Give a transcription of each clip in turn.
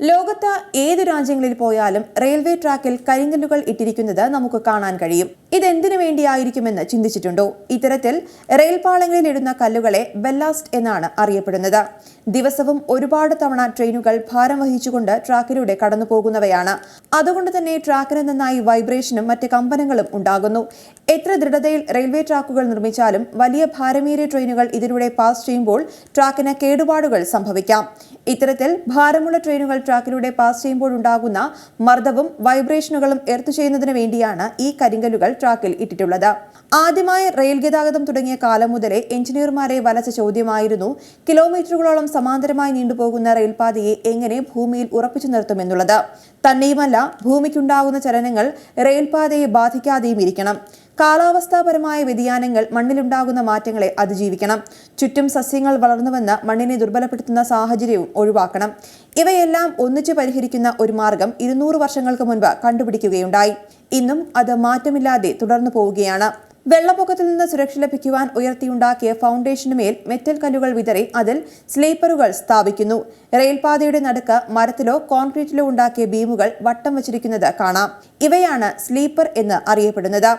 ലോകത്ത് ഏത് രാജ്യങ്ങളിൽ പോയാലും റെയിൽവേ ട്രാക്കിൽ കരിങ്കല്ലുകൾ ഇട്ടിരിക്കുന്നത് നമുക്ക് കാണാൻ കഴിയും. ഇതെന്തിനു വേണ്ടിയായിരിക്കുമെന്ന് ചിന്തിച്ചിട്ടുണ്ടോ? ഇത്തരത്തിൽ റെയിൽപാളങ്ങളിൽ ഇടുന്ന കല്ലുകളെ ബെല്ലാസ്റ്റ് എന്നാണ് അറിയപ്പെടുന്നത്. ദിവസവും ഒരുപാട് തവണ ട്രെയിനുകൾ ഭാരം വഹിച്ചുകൊണ്ട് ട്രാക്കിലൂടെ കടന്നു പോകുന്നവയാണ് അതുകൊണ്ട് തന്നെ ട്രാക്കിന് നന്നായി വൈബ്രേഷനും മറ്റ് കമ്പനങ്ങളും ഉണ്ടാകുന്നു. എത്ര ദൃഢതയിൽ റെയിൽവേ ട്രാക്കുകൾ നിർമ്മിച്ചാലും വലിയ ഭാരമേറിയ ട്രെയിനുകൾ ഇതിലൂടെ പാസ് ചെയ്യുമ്പോൾ ട്രാക്കിന് കേടുപാടുകൾ സംഭവിക്കാം. ഇത്തരത്തിൽ ഭാരമുള്ള ട്രെയിനുകൾ ട്രാക്കിലൂടെ പാസ് ചെയ്യുമ്പോൾ ഉണ്ടാകുന്ന മർദ്ദവും വൈബ്രേഷനുകളും എർത്തു ചെയ്യുന്നതിന് വേണ്ടിയാണ് ഈ കരിങ്കല്ലുകൾ ട്രാക്കിൽ ഇട്ടിട്ടുള്ളത്. ആദ്യമായി റെയിൽ ഗതാഗതം തുടങ്ങിയ കാലം മുതലേ എഞ്ചിനീയർമാരെ വലച്ച ചോദ്യമായിരുന്നു കിലോമീറ്ററുകളോളം സമാന്തരമായി നീണ്ടുപോകുന്ന റെയിൽപാതയെ എങ്ങനെ ഭൂമിയിൽ ഉറപ്പിച്ചു നിർത്തുമെന്നുള്ളത്. തന്നെയുമല്ല ഭൂമിക്കുണ്ടാകുന്ന ചലനങ്ങൾ റെയിൽപാതയെ ബാധിക്കാതെയും ഇരിക്കണം. കാലാവസ്ഥാപരമായ വ്യതിയാനങ്ങൾ മണ്ണിലുണ്ടാകുന്ന മാറ്റങ്ങളെ അതിജീവിക്കണം. ചുറ്റും സസ്യങ്ങൾ വളർന്നുവന്ന് മണ്ണിനെ ദുർബലപ്പെടുത്തുന്ന സാഹചര്യവും ഒഴിവാക്കണം. ഇവയെല്ലാം ഒന്നിച്ചു പരിഹരിക്കുന്ന ഒരു മാർഗം ഇരുന്നൂറ് വർഷങ്ങൾക്ക് മുൻപ് കണ്ടുപിടിക്കുകയുണ്ടായി. ഇന്നും അത് മാറ്റമില്ലാതെ തുടർന്നു പോവുകയാണ്. വെള്ളപ്പൊക്കത്തിൽ നിന്ന് സുരക്ഷ ലഭിക്കുവാൻ ഉയർത്തിയുണ്ടാക്കിയ ഫൗണ്ടേഷനുമേൽ മെറ്റൽ കല്ലുകൾ വിതറി അതിൽ സ്ലീപ്പറുകൾ സ്ഥാപിക്കുന്നു. റെയിൽപാതയുടെ നടുക്ക് മരത്തിലോ കോൺക്രീറ്റിലോ ഉണ്ടാക്കിയ ബീമുകൾ വട്ടം വച്ചിരിക്കുന്നത് കാണാം. ഇവയാണ് സ്ലീപ്പർ എന്ന് അറിയപ്പെടുന്നത്.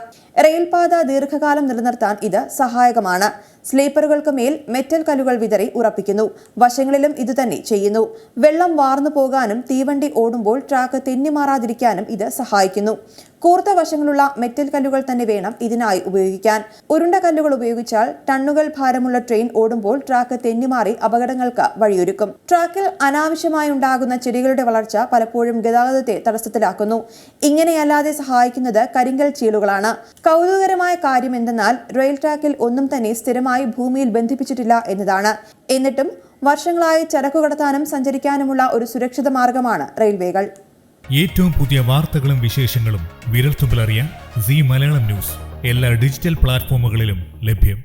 റെയിൽപാത ദീർഘകാലം നിലനിർത്താൻ ഇത് സഹായകമാണ്. സ്ലീപ്പറുകൾക്ക് മേൽ മെറ്റൽ കല്ലുകൾ വിതറി ഉറപ്പിക്കുന്നു. വശങ്ങളിലും ഇതുതന്നെ ചെയ്യുന്നു. വെള്ളം വാർന്നു പോകാനും തീവണ്ടി ഓടുമ്പോൾ ട്രാക്ക് തെന്നിമാറാതിരിക്കാനും ഇത് സഹായിക്കുന്നു. കൂർത്ത വശങ്ങളുള്ള മെറ്റൽ കല്ലുകൾ തന്നെ വേണം ഇതിനായി ഉപയോഗിക്കാൻ. ഉരുണ്ട കല്ലുകൾ ഉപയോഗിച്ചാൽ ടണ്ണുകൾ ഭാരമുള്ള ട്രെയിൻ ഓടുമ്പോൾ ട്രാക്ക് തെന്നിമാറി അപകടങ്ങൾക്ക് വഴിയൊരുക്കും. ട്രാക്കിൽ അനാവശ്യമായി ഉണ്ടാകുന്ന ചെടികളുടെ വളർച്ച പലപ്പോഴും ഗതാഗതത്തെ തടസ്സത്തിലാക്കുന്നു. ഇങ്ങനെയല്ലാതെ സഹായിക്കുന്നത് കരിങ്കൽ ചീളുകളാണ്. കൗതുകകരമായ കാര്യം എന്തെന്നാൽ റെയിൽ ട്രാക്കിൽ ഒന്നും തന്നെ സ്ഥിരമായി ഭൂമിയിൽ ബന്ധിപ്പിച്ചിട്ടില്ല എന്നതാണ്. എന്നിട്ടും വർഷങ്ങളായി ചരക്കു കടത്താനും സഞ്ചരിക്കാനുമുള്ള ഒരു സുരക്ഷിത മാർഗമാണ് റെയിൽവേകൾ. ഏറ്റവും പുതിയ വാർത്തകളും വിശേഷങ്ങളും വിരൽത്തുമ്പിലറിയാൻ സി മലയാളം ന്യൂസ്. എല്ലാ ഡിജിറ്റൽ പ്ലാറ്റ്ഫോമുകളിലും ലഭ്യം.